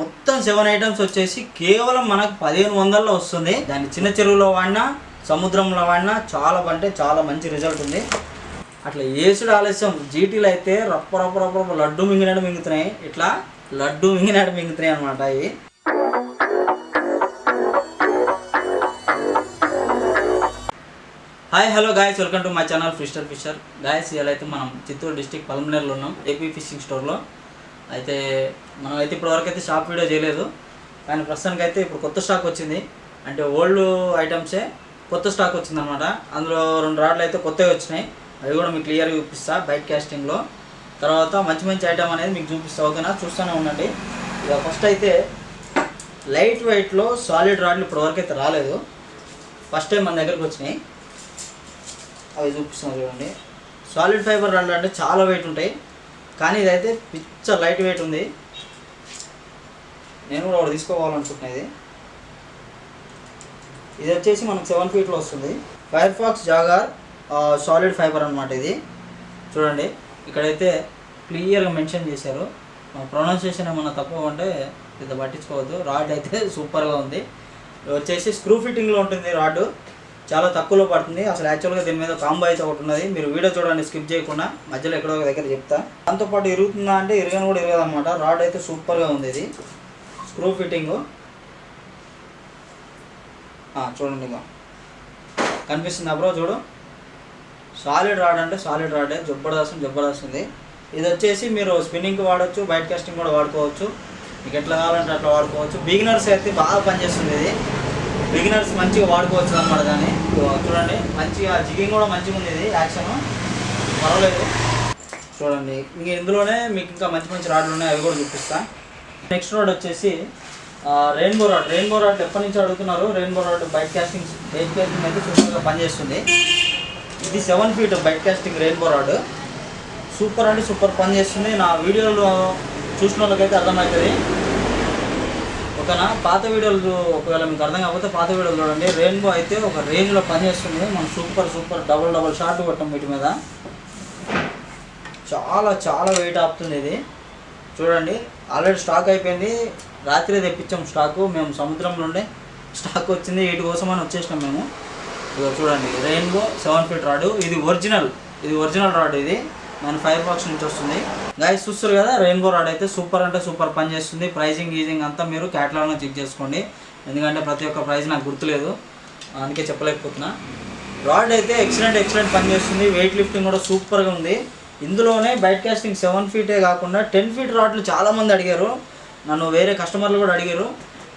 మొత్తం seven items వచ్చేసి కేవలం మనకు పదిహేను వందల్లో వస్తుంది. దాన్ని చిన్న చెరువులో వాడినా సముద్రంలో వాడినా చాలా అంటే చాలా మంచి రిజల్ట్ ఉంది. అట్లా ఏసుడు ఆలస్యం జీటీలు అయితే రప్ప రప్ప రప్ప రప్ప లడ్డు మింగినాడు మింగుతున్నాయి. ఇట్లా లడ్డు మింగినాడు మింగుతున్నాయి అనమాట ఇవి hi hello guys welcome to my channel ఫిస్టర్ fisher guys ఇలా అయితే మనం చిత్తూరు డిస్టిక్ పల్మనేర్లో ఉన్నాం ఏపీ ఫిషింగ్ స్టోర్లో అయితే మనం అయితే ఇప్పటివరకు అయితే షాప్ వీడియో చేయలేదు. కానీ ప్రస్తుతానికి అయితే ఇప్పుడు కొత్త స్టాక్ వచ్చింది. అంటే ఓల్డ్ ఐటమ్సే కొత్త స్టాక్ వచ్చిందనమాట అందులో రెండు రాడ్లు అయితే కొత్తవి వచ్చినాయి. అవి కూడా మీకు క్లియర్గా చూపిస్తా బైట్ క్యాస్టింగ్లో తర్వాత మంచి మంచి ఐటమ్ అనేది మీకు చూపిస్తా. ఓకేనా? చూస్తూనే ఉండండి. ఇక ఫస్ట్ అయితే లైట్ వెయిట్లో సాలిడ్ రాడ్లు ఇప్పటివరకు అయితే రాలేదు. ఫస్ట్ టైం మన దగ్గరకు వచ్చినాయి. అవి చూపిస్తాం చూడండి. సాలిడ్ ఫైబర్ రాళ్ళు అంటే చాలా వెయిట్ ఉంటాయి. కానీ ఇదైతే పిచ్చ లైట్ వెయిట్ ఉంది. నేను కూడా ఒకటి తీసుకోవాలనుకుంటున్నా ఇది. ఇది వచ్చేసి మనకు సెవెన్ ఫీట్లో వస్తుంది. Fire Fox Jaguar solid fibre అనమాట ఇది. చూడండి ఇక్కడైతే క్లియర్గా మెన్షన్ చేశారు. ప్రొనౌన్సియేషన్ ఏమన్నా తక్కువ ఉంటే ఇది పట్టించుకోవద్దు. రాడ్ అయితే సూపర్గా ఉంది. ఇది వచ్చేసి స్క్రూ ఫిట్టింగ్లో ఉంటుంది రాడ్. చాలా తక్కువలో పడుతుంది. అసలు యాక్చువల్గా దీని మీద కాంబో అయితే ఒకటి ఉన్నది. మీరు వీడియో చూడండి స్కిప్ చేయకుండా. మధ్యలో ఎక్కడో ఒక దగ్గర చెప్తా. దాంతోపాటు ఇరుగుతుందా అంటే ఇరగని కూడా ఇరగదన్నమాట. రాడ్ అయితే సూపర్గా ఉంది ఇది. స్క్రూ ఫిట్టింగ్ చూడండి ఇక కనిపిస్తుందా బ్రో చూడు. సాలిడ్ రాడ్ అంటే సాలిడ్ రాడే జబర్దస్త్ జబర్దస్త్ ఉంది. ఇది వచ్చేసి మీరు స్పిన్నింగ్కి వాడచ్చు బయట కాస్టింగ్ కూడా వాడుకోవచ్చు. మీకు ఎట్లా కావాలంటే అట్లా వాడుకోవచ్చు. బిగినర్స్ అయితే బాగా పనిచేస్తుంది ఇది. బిగినర్స్ మంచిగా వాడుకోవచ్చు అనమాట దాన్ని. చూడండి మంచిగా జిగింగ్ కూడా మంచిగా ఉంది ఇది యాక్షన్. పర్వాలేదు. చూడండి ఇంక ఇందులోనే మీకు ఇంకా మంచి మంచి రాడ్లు ఉన్నాయి అవి కూడా చూపిస్తా. నెక్స్ట్ రాడ్ వచ్చేసి రెయిన్బో రాడ్ రెయిన్బో రాడ్ ఎప్పటి నుంచి అడుగుతున్నారు? Rainbow rod bait casting bait casting అయితే సూపర్గా పనిచేస్తుంది. ఇది seven feet bait casting rainbow rod super అంటే సూపర్ పనిచేస్తుంది. నా వీడియోలో చూసిన వాళ్ళకైతే అర్థమవుతుంది. ఓకేనా? పాత వీడియోలు ఒకవేళ మీకు అర్థం కాకపోతే పాత వీడియోలు చూడండి. రెయిన్బో అయితే ఒక రేంజ్లో పనిచేస్తుంది. మనం super super double double short కొట్టం వీటి మీద. చాలా చాలా వెయిట్ ఆపుతుంది ఇది. చూడండి. ఆల్రెడీ స్టాక్ అయిపోయింది. రాత్రి తెప్పించాం స్టాకు మేము సముద్రంలో ఉండే స్టాక్ వచ్చింది. వీటి కోసం అని వచ్చేసినాం మేము. ఇదిగో చూడండి. రెయిన్బో సెవెన్ ఫీట్ రాడు ఇది ఒరిజినల్ ఇది ఒరిజినల్ రాడ్ ఇది. దాని ఫైర్ బాక్స్ నుంచి వస్తుంది. గైస్ చూస్తారు కదా రెయిన్బో రాడ్ అయితే సూపర్ అంటే సూపర్ పని చేస్తుంది. ప్రైజింగ్ గీజింగ్ అంతా మీరు క్యాటలాగ్లో చెక్ చేసుకోండి. ఎందుకంటే ప్రతి ఒక్క ప్రైజ్ నాకు గుర్తులేదు. అందుకే చెప్పలేకపోతున్నా. రాడ్ అయితే ఎక్సలెంట్ ఎక్సలెంట్ పని చేస్తుంది. వెయిట్ లిఫ్టింగ్ కూడా సూపర్గా ఉంది. ఇందులోనే బైట్ కాస్టింగ్ సెవెన్ ఫీటే కాకుండా టెన్ ఫీట్ రాడ్లు చాలామంది అడిగారు. నన్ను వేరే కస్టమర్లు కూడా అడిగారు.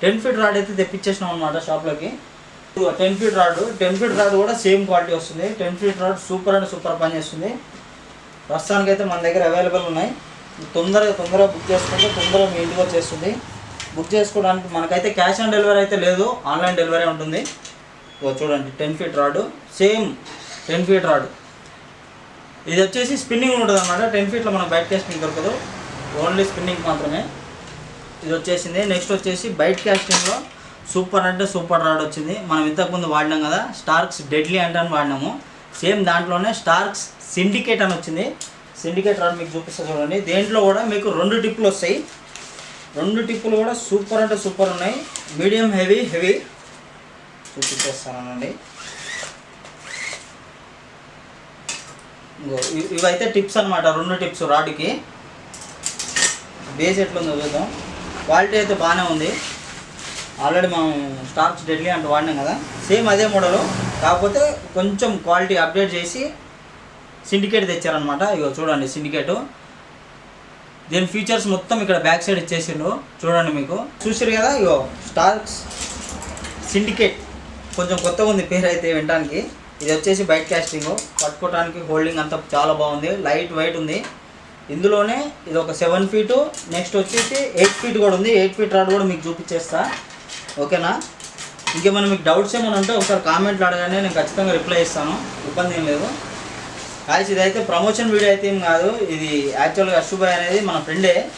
టెన్ ఫీట్ రాడ్ అయితే తెప్పించేసినాం అనమాట షాప్లోకి ten feet rod ten feet rod కూడా సేమ్ క్వాలిటీ వస్తుంది. Ten feet rod super and super పని చేస్తుంది. ప్రస్తుతానికి అయితే మన దగ్గర అవైలబుల్ ఉన్నాయి. తొందరగా తొందరగా బుక్ చేసుకుంటే తొందరగా మీ ఇంటికి వచ్చేస్తుంది. బుక్ చేసుకోవడానికి మనకైతే క్యాష్ ఆన్ డెలివరీ అయితే లేదు. ఆన్లైన్ డెలివరీ ఉంటుంది. చూడండి ten feet rod. Same ten feet rod. ఇది వచ్చేసి స్పిన్నింగ్ ఉంటుంది అనమాట టెన్ ఫీట్లో మనం బయట క్యాస్టింగ్ దొరకదు. ఓన్లీ స్పిన్నింగ్ మాత్రమే. ఇది వచ్చేసింది. నెక్స్ట్ వచ్చేసి బైట్ క్యాస్టింగ్లో సూపర్ అంటే సూపర్ రాడ్ వచ్చింది. మనం ఇంతకుముందు వాడినాం కదా స్టార్క్స్ డెడ్లీ అంటే అని వాడినాము. సేమ్ దాంట్లోనే స్టార్క్స్ సిండికేట్ అని వచ్చింది. సిండికేట్ రాడ్ మీకు చూపిస్తా చూడండి. దేంట్లో కూడా మీకు రెండు టిప్పులు వస్తాయి. రెండు టిప్పులు కూడా సూపర్ అంటే సూపర్ ఉన్నాయి. Medium heavy heavy. చూపించేస్తానండి ఇంకో ఇవైతే టిప్స్ అన్నమాట రెండు టిప్స్ రాడ్కి. బేస్ ఎట్లుందో చూద్దాం. క్వాలిటీ అయితే బాగానే ఉంది. ఆల్రెడీ మనం స్టార్క్స్ డెడ్లీ అంటే వాడినాం కదా. సేమ్ అదే మోడలు. కాకపోతే కొంచెం క్వాలిటీ అప్డేట్ చేసి సిండికేట్ తెచ్చారనమాట ఇగో చూడండి సిండికేటు. దీని ఫీచర్స్ మొత్తం ఇక్కడ బ్యాక్ సైడ్ ఇచ్చేసిండు. చూడండి మీకు. చూసారు కదా ఇగో స్టార్క్స్ సిండికేట్. కొంచెం కొత్తగా ఉంది పేరు అయితే వినడానికి ఇది వచ్చేసి బైట్ క్యాస్టింగ్. పట్టుకోవడానికి హోల్డింగ్ అంతా చాలా బాగుంది. లైట్ వెయిట్ ఉంది. ఇందులోనే ఇది ఒక సెవెన్ ఫీటు. నెక్స్ట్ వచ్చేసి ఎయిట్ ఫీట్ కూడా ఉంది. ఎయిట్ ఫీట్ రాడ్ కూడా మీకు చూపించేస్తా. ఓకేనా? ఇంకేమైనా మీకు డౌట్స్ ఏమైనా ఉంటే ఒకసారి కామెంట్లు అడగండి నేను ఖచ్చితంగా రిప్లై ఇస్తాను. ఇబ్బంది ఏం లేదు. కాల్సి ఇదైతే ప్రమోషన్ వీడియో అయితే ఏం కాదు. ఇది యాక్చువల్గా అశుభాయ్ అనేది మన ఫ్రెండే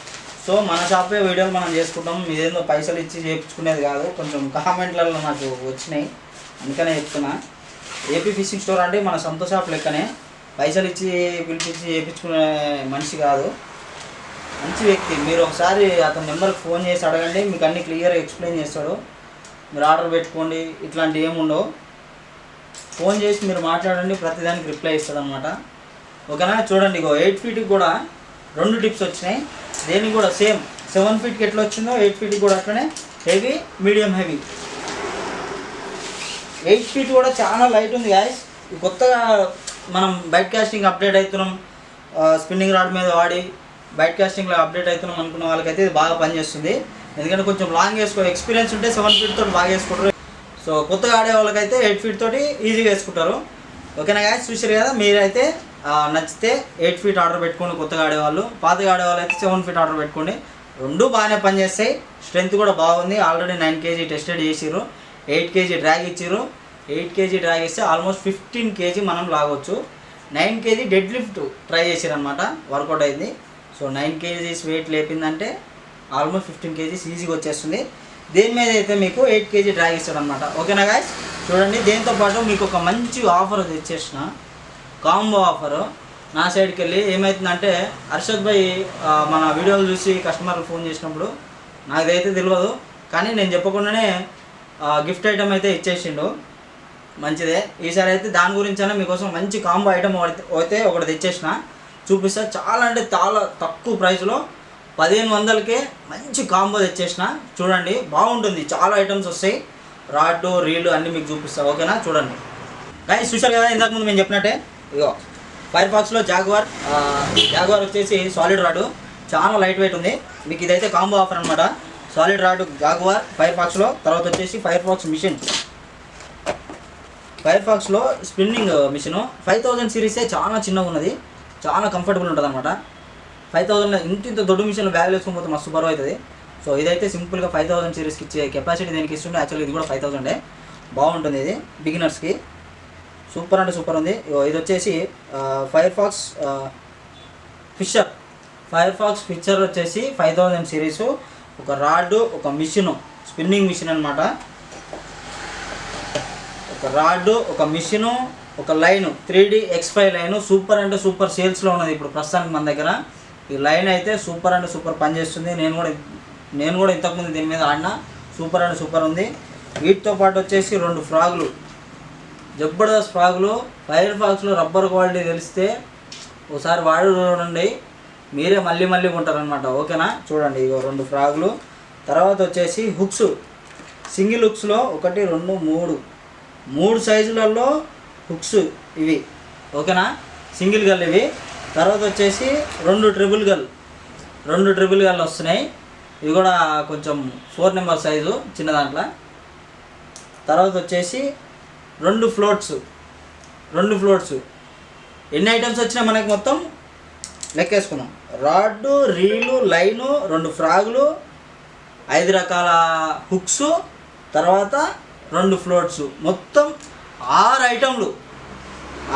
సో మన షాపే వీడియోలు మనం చేసుకుంటాం. ఇదేందో పైసలు ఇచ్చి చేయించుకునేది కాదు. కొంచెం కామెంట్లలో నాకు వచ్చినాయి. అందుకనే చెప్తున్నా. ఏపీ ఫిషింగ్ స్టోర్ అంటే మన సొంత షాప్ లెక్కనే. పైసలు ఇచ్చి పిలిపించి చేయించుకునే మనిషి కాదు. మంచి వ్యక్తి. మీరు ఒకసారి అతని నెంబర్కి ఫోన్ చేసి అడగండి. మీకు అన్ని క్లియర్గా ఎక్స్ప్లెయిన్ చేస్తాడు. మీరు ఆర్డర్ పెట్టుకోండి ఇట్లాంటివి ఏమి ఉండవు. ఫోన్ చేసి మీరు మాట్లాడండి ప్రతిదానికి రిప్లై ఇస్తాడు అనమాట ఓకేనా? చూడండి ఇగో ఎయిట్ ఫీట్కి కూడా రెండు టిప్స్ వచ్చినాయి. దేనికి కూడా సేమ్ సెవెన్ ఫీట్కి ఎట్లా వచ్చిందో ఎయిట్ ఫీట్కి కూడా అట్లనే heavy medium heavy. Eight feet కూడా చాలా లైట్ ఉంది గాయస్. కొత్తగా మనం బైక్ కాస్టింగ్ అప్డేట్ అవుతున్నాం స్పిన్నింగ్ రాడ్ మీద వాడి బైక్ కాస్టింగ్లో అప్డేట్ అవుతున్నాం అనుకున్న వాళ్ళకైతే ఇది బాగా పనిచేస్తుంది. ఎందుకంటే కొంచెం లాంగ్ వేసుకో ఎక్స్పీరియన్స్ ఉంటే సెవెన్ ఫీట్ తోటి బాగా వేసుకుంటారు. సో కొత్తగా ఆడే వాళ్ళకైతే ఎయిట్ ఫీట్ తోటి ఈజీగా వేసుకుంటారు. ఓకేనా గాయస్ చూసారు కదా? మీరైతే నచ్చితే ఎయిట్ ఫీట్ ఆర్డర్ పెట్టుకోండి కొత్తగా ఆడేవాళ్ళు పాతగా ఆడేవాళ్ళు అయితే సెవెన్ ఫీట్ ఆర్డర్ పెట్టుకోండి. రెండు బాగానే పనిచేస్తాయి. స్ట్రెంత్ కూడా బాగుంది. ఆల్రెడీ నైన్ కేజీ టెస్టెడ్ చేసిర్రు. ఎయిట్ కేజీ డ్రాగ్ ఇచ్చిర్రు. ఎయిట్ కేజీ డ్రాగ్ ఇస్తే ఆల్మోస్ట్ ఫిఫ్టీన్ కేజీ మనం లాగొచ్చు. Nine KG dead lift try చేసిరనమాట work out అయింది. సో నైన్ కేజీస్ వెయిట్ లేపిందంటే ఆల్మోస్ట్ ఫిఫ్టీన్ కేజీస్ ఈజీగా వచ్చేస్తుంది. దేని మీద అయితే మీకు ఎయిట్ కేజీ డ్రాగ్ ఇస్తాడు అనమాట ఓకేనా గాయస్ చూడండి దీంతో పాటు మీకు ఒక మంచి ఆఫర్ తెచ్చేసిన. కాంబో ఆఫర్ నా సైడ్కి వెళ్ళి ఏమవుతుందంటే హర్షద్ భాయ్ మన వీడియోలు చూసి కస్టమర్లు ఫోన్ చేసినప్పుడు నాకైతే తెలియదు కానీ నేను చెప్పకుండానే గిఫ్ట్ ఐటమ్ అయితే ఇచ్చేసిండు. మంచిదే. ఈసారి అయితే దాని గురించైనా మీకోసం మంచి కాంబో ఐటమ్ అయితే ఒకటి తెచ్చేసిన. చూపిస్తా. చాలా అంటే చాలా తక్కువ ప్రైస్లో పదిహేను వందలకే మంచి కాంబో తెచ్చేసిన. చూడండి బాగుంటుంది. చాలా ఐటమ్స్ వస్తాయి. రాడ్డు రీలు అన్నీ మీకు చూపిస్తాను ఓకేనా? చూడండి. కానీ చూసారు కదా ఇంతకుముందు మేము చెప్పినట్టే? ఇగో ఫైర్ ఫాక్స్లో జాగ్వార్ జాగ్వార్ వచ్చేసి సాలిడ్ రాడు చాలా లైట్ వెయిట్ ఉంది. మీకు ఇదైతే కాంబో ఆఫర్ అనమాట సాలిడ్ రాడ్ జాగ్వార్ ఫైర్ ఫాక్స్లో తర్వాత వచ్చేసి ఫైర్ ఫాక్స్ మిషన్ ఫైర్ ఫాక్స్లో స్పిన్నింగ్ మిషన్ ఫైవ్ థౌజండ్ సిరీసే చాలా చిన్నగా ఉన్నది. చాలా కంఫర్టబుల్ ఉంటుంది అనమాట ఫైవ్ థౌసండ్ ఇంత ఇంత దొడ్డు మిషన్లో బ్యాగ్ వేసుకొని మస్తు బరువు అవుతుంది. సో ఇదైతే సింపుల్గా ఫైవ్ థౌసండ్ సిరీస్కి ఇచ్చే కెపాసిటీ దీనికి ఇస్తుండే యాక్చువల్గా ఇది కూడా ఫైవ్ థౌసండే. బాగుంటుంది ఇది బిగినర్స్కి సూపర్ అంటే సూపర్ ఉంది. ఇది వచ్చేసి fire fox fisher fire fox fisher వచ్చేసి ఫైవ్ థౌసండ్ సిరీస్ ఒక రాడ్ ఒక మిషన్ స్పిన్నింగ్ మిషన్ అనమాట ఒక రాడ్ ఒక మిషను ఒక line three D X five line super అంటే సూపర్ సేల్స్లో ఉన్నది ఇప్పుడు ప్రస్తుతానికి మన దగ్గర. ఈ లైన్ అయితే సూపర్ అండ్ సూపర్ పనిచేస్తుంది. నేను కూడా నేను కూడా ఇంతకుముందు దీని మీద ఆడినా. సూపర్ అండ్ సూపర్ ఉంది. వీటితో పాటు వచ్చేసి రెండు ఫ్రాగులు. జబర్దస్త్ ఫ్రాగులు ఫైర్ ఫాక్స్లో రబ్బర్ క్వాలిటీ తెలిస్తే ఒకసారి వాడు చూడండి. మీరే మళ్ళీ మళ్ళీ ఉంటారనమాట ఓకేనా? చూడండి ఇగో రెండు ఫ్రాగులు. తర్వాత వచ్చేసి హుక్స్. సింగిల్ హుక్స్లో ఒకటి రెండు మూడు. మూడు సైజులలో హుక్స్ ఇవి. ఓకేనా? సింగిల్ గల్ ఇవి. తర్వాత వచ్చేసి రెండు ట్రిపుల్ గల్ రెండు ట్రిపుల్ గల్ వస్తున్నాయి. ఇవి కూడా కొంచెం ఫోర్ నెంబర్ సైజు చిన్న దాంట్లో. తర్వాత వచ్చేసి రెండు ఫ్లోట్స్ రెండు ఫ్లోట్స్ ఎన్ని ఐటమ్స్ వచ్చినాయి మనకి మొత్తం? లెక్కేసుకున్నాం. రాడ్డు రీలు లైను రెండు ఫ్రాగులు ఐదు రకాల హుక్స్ తర్వాత రెండు ఫ్లోట్స్ మొత్తం ఆరు ఐటమ్లు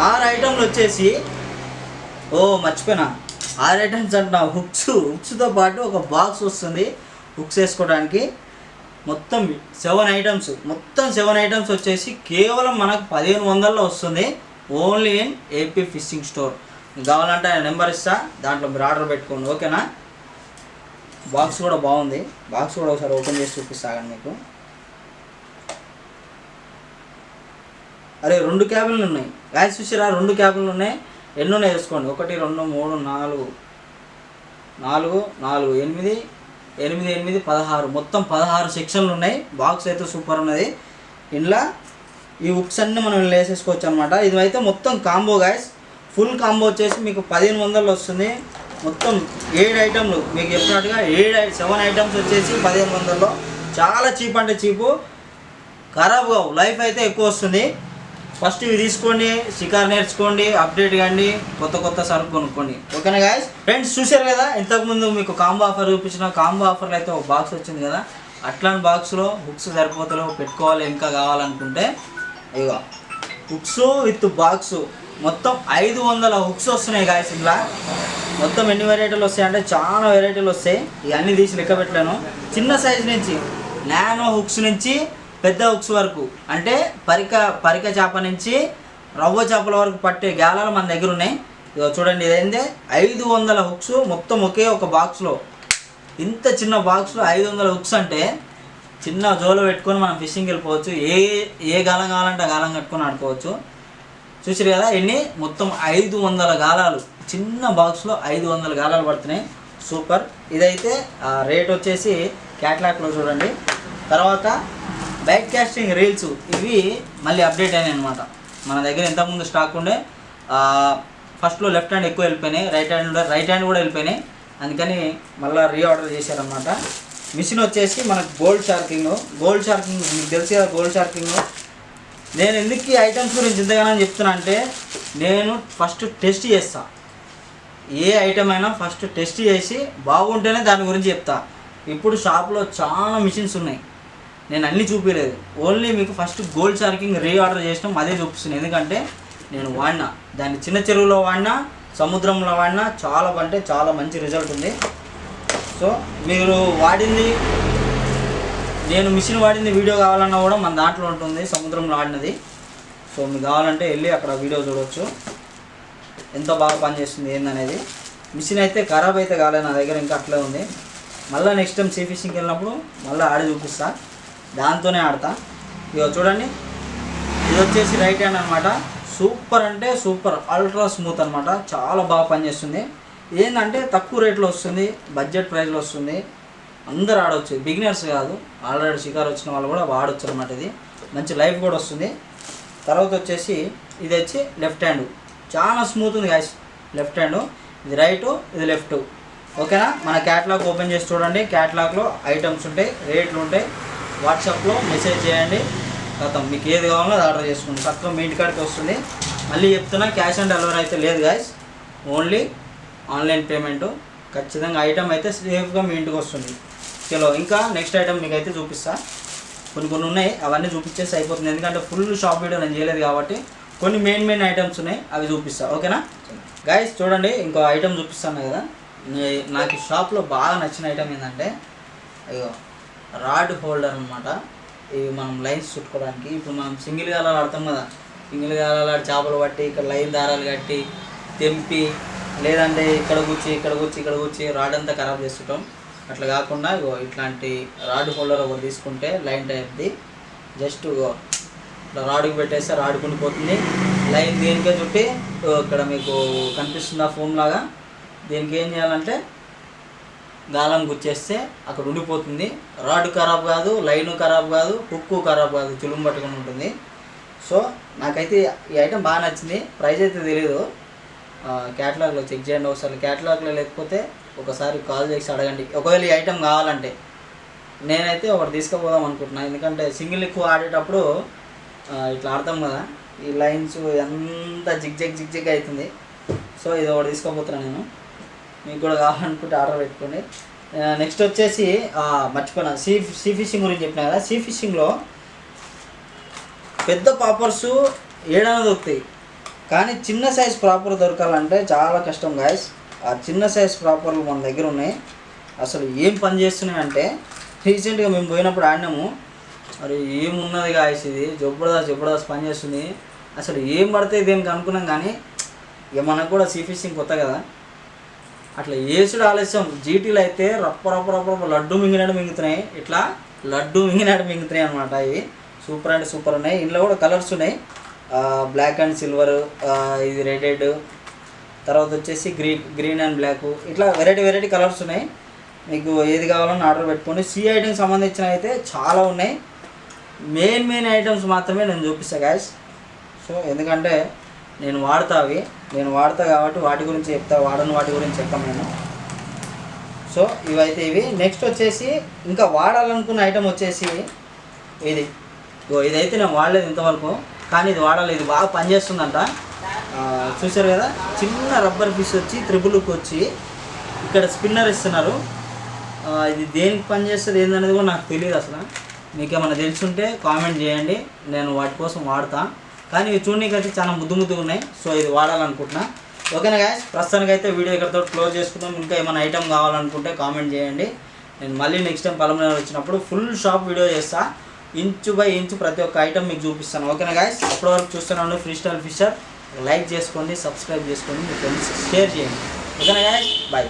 ఆరు ఐటమ్లు వచ్చేసి ఓ మర్చిపోయినా. ఆరు ఐటమ్స్ అంటున్నా హుక్స్ హుక్స్తో పాటు ఒక బాక్స్ వస్తుంది హుక్స్ వేసుకోవడానికి. మొత్తం సెవెన్ ఐటమ్స్ మొత్తం సెవెన్ ఐటమ్స్ వచ్చేసి కేవలం మనకు పదిహేను వందల్లో వస్తుంది. Only in AP fishing store. కావాలంటే ఆయన నెంబర్ ఇస్తా. దాంట్లో మీరు ఆర్డర్ పెట్టుకోండి. ఓకేనా? బాక్స్ కూడా బాగుంది. బాక్స్ కూడా ఒకసారి ఓపెన్ చేసి చూపిస్తాను మీకు. అరే రెండు క్యాబిన్లు ఉన్నాయి. గాయస్ చూసారా రెండు క్యాబిన్లు ఉన్నాయి. ఎన్ని ఉన్నాయి వేసుకోండి. ఒకటి రెండు మూడు నాలుగు. నాలుగు నాలుగు ఎనిమిది ఎనిమిది ఎనిమిది పదహారు. మొత్తం పదహారు సెక్షన్లు ఉన్నాయి. బాక్స్ అయితే సూపర్ ఉన్నది. ఇంట్లో ఈ బుక్స్ అన్నీ మనం లేసేసుకోవచ్చు వేసేసుకోవచ్చు అనమాట ఇది అయితే మొత్తం కాంబో గాయస్ ఫుల్ కాంబో వచ్చేసి మీకు పదిహేను వందలు వస్తుంది. మొత్తం ఏడు ఐటమ్లు మీకు చెప్పినట్టుగా ఏడు ఐ- సెవెన్ ఐటమ్స్ వచ్చేసి పదిహేను వందల్లో. చాలా చీప్ అంటే చీపు ఖరాబ్ కావు. లైఫ్ అయితే ఎక్కువ వస్తుంది. ఫస్ట్ ఇవి తీసుకోండి షికార్ నేర్చుకోండి అప్డేట్ కండి కొత్త కొత్త సరుకు కొనుక్కోండి. ఓకేనా గాయస్ ఫ్రెండ్స్ చూశారు కదా ఇంతకుముందు మీకు కాంబో ఆఫర్ చూపించిన కాంబో ఆఫర్లో అయితే ఒక బాక్స్ వచ్చింది కదా అట్లాంటి బాక్స్లో బుక్స్ సరిపోతలో పెట్టుకోవాలి ఇంకా కావాలనుకుంటే ఇగో హుక్స్ విత్ బాక్స్ మొత్తం ఐదు వందల హుక్స్ వస్తున్నాయి గాయస్ ఇలా మొత్తం ఎన్ని వెరైటీలు వస్తాయి అంటే చాలా వెరైటీలు వస్తాయి. ఇవన్నీ తీసి లెక్క పెట్టలేను. చిన్న సైజు నుంచి నానో హుక్స్ నుంచి పెద్ద హుక్స్ వరకు. అంటే పరిక పరిక చేప నుంచి రవ్వ చేపల వరకు పట్టే గాలాలు మన దగ్గర ఉన్నాయి. చూడండి ఇదైందే? ఐదు వందల హుక్స్ మొత్తం ఒకే ఒక బాక్స్లో. ఇంత చిన్న బాక్స్లో ఐదు వందల హుక్స్ అంటే చిన్న జోలో పెట్టుకొని మనం ఫిషింగ్ వెళ్ళిపోవచ్చు. ఏ ఏ గాలం కావాలంటే ఆ గాలం కట్టుకొని ఆడుకోవచ్చు. చూసారు కదా ఎన్ని? మొత్తం ఐదు వందల గాలాలు. చిన్న బాక్స్లో ఐదు వందల గాలాలు పడుతున్నాయి. సూపర్. ఇదైతే రేట్ వచ్చేసి క్యాట్లాక్లో చూడండి. తర్వాత బైక్ క్యాస్టింగ్ రీల్స్ ఇవి మళ్ళీ అప్డేట్ అయినాయి అనమాట మన దగ్గర ఇంతకుముందు స్టాక్ ఉండే ఫస్ట్లో లెఫ్ట్ హ్యాండ్ ఎక్కువ వెళ్ళిపోయినాయి రైట్ హ్యాండ్ రైట్ హ్యాండ్ కూడా వెళ్ళిపోయినాయి. అందుకని మళ్ళీ రీఆర్డర్ చేశారనమాట మిషన్ వచ్చేసి మనకు గోల్డ్ షార్కింగ్ గోల్డ్ షార్కింగ్ మీకు తెలిసి కదా గోల్డ్ షార్కింగ్ నేను ఎందుకు ఈ ఐటమ్స్ గురించి ఇంతగానో చెప్తున్నా అంటే నేను ఫస్ట్ టెస్ట్ చేస్తా. ఏ ఐటమ్ అయినా ఫస్ట్ టెస్ట్ చేసి బాగుంటేనే దాని గురించి చెప్తా. ఇప్పుడు షాప్లో చాలా మిషన్స్ ఉన్నాయి. నేను అన్నీ చూపించలేదు ఓన్లీ మీకు ఫస్ట్ గోల్డ్ షార్కింగ్ రీ ఆర్డర్ చేసినాం అదే చూపిస్తుంది ఎందుకంటే నేను వాడినా. దాన్ని చిన్న చెరువులో వాడినా సముద్రంలో వాడినా చాలా అంటే చాలా మంచి రిజల్ట్ ఉంది. సో మీరు వాడింది నేను మిషన్ వాడింది వీడియో కావాలన్నా కూడా మన దాంట్లో ఉంటుంది సముద్రంలో ఆడినది. సో మీకు కావాలంటే వెళ్ళి అక్కడ వీడియో చూడవచ్చు ఎంత బాగా పనిచేస్తుంది ఏందనేది. మిషన్ అయితే ఖరాబ్ అయితే కాలేదు నా దగ్గర ఇంకా అట్లే ఉంది. మళ్ళీ నెక్స్ట్ టైం సీ ఫిషింగ్కి వెళ్ళినప్పుడు మళ్ళీ ఆడి చూపిస్తాను దాంతోనే ఆడతా. ఇక చూడండి. ఇది వచ్చేసి రైట్ హ్యాండ్ అనమాట సూపర్ అంటే సూపర్. అల్ట్రా స్మూత్ అనమాట చాలా బాగా పనిచేస్తుంది. ఏంటంటే తక్కువ రేట్లో వస్తుంది. బడ్జెట్ ప్రైస్లో వస్తుంది. అందరు ఆడవచ్చు బిగినర్స్ కాదు. ఆల్రెడీ షికారు వచ్చిన వాళ్ళు కూడా వాడచ్చు అనమాట ఇది. మంచి లైఫ్ కూడా వస్తుంది. తర్వాత వచ్చేసి ఇది వచ్చి లెఫ్ట్ హ్యాండ్ చాలా స్మూత్ ఉంది గాయస్ లెఫ్ట్ హ్యాండ్ ఇది రైట్ ఇది లెఫ్ట్ ఓకేనా? మన క్యాట్లాగ్ ఓపెన్ చేసి చూడండి. క్యాట్లాగ్లో ఐటమ్స్ ఉంటాయి రేట్లు ఉంటాయి. వాట్సాప్లో మెసేజ్ చేయండి. గతం మీకు ఏది కావాలో అది ఆర్డర్ చేసుకోండి తక్కువ మీ ఇంటికాడికి వస్తుంది. మళ్ళీ చెప్తున్నా క్యాష్ ఆన్ డెలివరీ అయితే లేదు గాయస్ ఓన్లీ ఆన్లైన్ పేమెంట్ ఖచ్చితంగా ఐటమ్ అయితే సేఫ్గా మీ ఇంటికి వస్తుంది. చలో ఇంకా నెక్స్ట్ ఐటమ్ మీకు అయితే చూపిస్తా. కొన్ని కొన్ని ఉన్నాయి. అవన్నీ చూపించేసి అయిపోతుంది. ఎందుకంటే ఫుల్ షాప్ వీడియో నేను చేయలేదు కాబట్టి కొన్ని మెయిన్ మెయిన్ ఐటమ్స్ ఉన్నాయి. అవి చూపిస్తా. ఓకేనా? గాయస్ చూడండి. ఇంకో ఐటమ్ చూపిస్తాను కదా. నాకు షాప్లో బాగా నచ్చిన ఐటమ్ ఏంటంటే అయ్యో. రాడ్ హోల్డర్ అనమాట ఇవి మనం లైన్స్ చుట్టుకోవడానికి. ఇప్పుడు మనం సింగిల్ గాలాలు ఆడతాం కదా. సింగిల్ గాలాలు ఆడి చేపలు పట్టి ఇక్కడ లైన్ దారాలు కట్టి తెంపి లేదంటే ఇక్కడ కూర్చి ఇక్కడ కూర్చి ఇక్కడ కూర్చి రాడ్ అంతా ఖరాబ్ చేస్తుంటాం. అట్లా కాకుండా ఇగో ఇట్లాంటి రాడ్ హోల్డర్ ఒకటి తీసుకుంటే లైన్ టైప్ది. జస్ట్ ఇగో ఇట్లా రాడ్కి పెట్టేస్తే రాడ్ కుండిపోతుంది. లైన్ దేనికే చుట్టి ఇక్కడ మీకు కనిపిస్తుంది ఆ ఫోమ్ లాగా. దీనికి ఏం చేయాలంటే గాలం గుచ్చేస్తే అక్కడ ఉండిపోతుంది. రాడ్ ఖరాబ్ కాదు లైన్ ఖరాబ్ కాదు హుక్కు ఖరాబ్ కాదు చులుం పట్టుకొని ఉంటుంది. సో నాకైతే ఈ ఐటెం బాగా నచ్చింది. ప్రైస్ అయితే తెలియదు క్యాటలాగ్లో చెక్ చేయండి ఒకసారి. క్యాటలాగ్లో లేకపోతే ఒకసారి కాల్ చేసి అడగండి. ఒకవేళ ఈ ఐటెం కావాలంటే నేనైతే ఒకటి తీసుకుపోదాం అనుకుంటున్నాను ఎందుకంటే సింగిల్ ఎక్కువ ఆడేటప్పుడు ఇట్లా ఆడతాం కదా ఈ లైన్స్ ఎంత జిగ్ జిగ్ జిగ్ జిగ్ అవుతుంది. సో ఇది ఒకటి తీసుకోపోతున్నాను నేను. మీకు కూడా కావాలనుకుంటే ఆర్డర్ పెట్టుకోండి. నెక్స్ట్ వచ్చేసి మర్చిపోయిన మర్చిపోయినా. సీ సీ ఫిషింగ్ గురించి చెప్పిన కదా? సీ ఫిషింగ్లో పెద్ద పాపర్స్ ఏడైనా దొరుకుతాయి. కానీ చిన్న సైజ్ ప్రాపర్ దొరకాలంటే చాలా కష్టం గాయస్ ఆ చిన్న సైజ్ ప్రాపర్లు మన దగ్గర ఉన్నాయి. అసలు ఏం పని చేస్తున్నాయి అంటే రీసెంట్గా మేము పోయినప్పుడు ఆడినాము. మరి ఏమున్నది గాయస్ ఇది? జబర్దస్త్ జబర్దస్త్ పని చేస్తుంది. అసలు ఏం పడితే దేనికి అనుకున్నాం కానీ ఇక మనకు కూడా సీ ఫిషింగ్ కొత్త కదా. అట్లా ఏసుడు ఆలస్యం. జీటీలు అయితే రప్ప రప్ప రప్ప లడ్డు మింగినాడు మింగుతున్నాయి. ఇట్లా లడ్డు మింగినాడు మింగుతున్నాయి అనమాట ఇవి సూపర్ అంటే సూపర్ ఉన్నాయి. ఇందులో కూడా కలర్స్ ఉన్నాయి. బ్లాక్ అండ్ సిల్వర్ ఇది రెడ్ రెడ్. తర్వాత వచ్చేసి గ్రీన్ గ్రీన్ అండ్ బ్లాక్. ఇట్లా వెరైటీ వెరైటీ కలర్స్ ఉన్నాయి. మీకు ఏది కావాలన్నా ఆర్డర్ పెట్టుకోండి. సి ఐటమ్స్ సంబంధించిన అయితే చాలా ఉన్నాయి. మెయిన్ మెయిన్ ఐటమ్స్ మాత్రమే నేను చూపిస్తాను గ్యాస్ సో ఎందుకంటే నేను వాడతా అవి. నేను వాడతా కాబట్టి వాటి గురించి చెప్తా వాడని వాటి గురించి చెప్పాను నేను. సో ఇవైతే ఇవి. నెక్స్ట్ వచ్చేసి ఇంకా వాడాలనుకున్న ఐటమ్ వచ్చేసి ఇది. ఇదైతే నేను వాడలేదు ఇంతవరకు కానీ ఇది వాడాలి. ఇది బాగా పనిచేస్తుందంట. చూసారు చూశారు కదా? చిన్న రబ్బర్ పీస్ వచ్చి త్రిబుల్కి వచ్చి ఇక్కడ స్పిన్నర్ ఇస్తున్నారు. ఇది దేనికి పనిచేస్తుంది ఏందనేది కూడా నాకు తెలియదు అసలు. మీకేమైనా తెలుసుంటే కామెంట్ చేయండి. నేను వాటి కోసం వాడతాను కానీ ఇవి చూడడానికి చాలా ముద్దు ముద్దుగా ఉన్నాయి. సో ఇది వాడాలనుకుంటున్నా. ఓకేనా గాయస్ ప్రస్తుతానికి అయితే వీడియో ఇక్కడతో క్లోజ్ చేసుకుందాం. ఇంకా ఏమైనా ఐటమ్ కావాలనుకుంటే కామెంట్ చేయండి. నేను మళ్ళీ నెక్స్ట్ టైం పలమనేరు వచ్చినప్పుడు ఫుల్ షాప్ వీడియో చేస్తా. ఇంచు బై ఇంచు ప్రతి ఒక్క ఐటమ్ మీకు చూపిస్తాను. ఓకేనా గాయస్ అప్పటి వరకు చూస్తున్నాను ఫ్రీ స్టైల్ ఫిషర్ లైక్ చేసుకోండి సబ్స్క్రైబ్ చేసుకోండి. మీ ఫ్రెండ్స్ షేర్ చేయండి. ఓకేనా బాయ్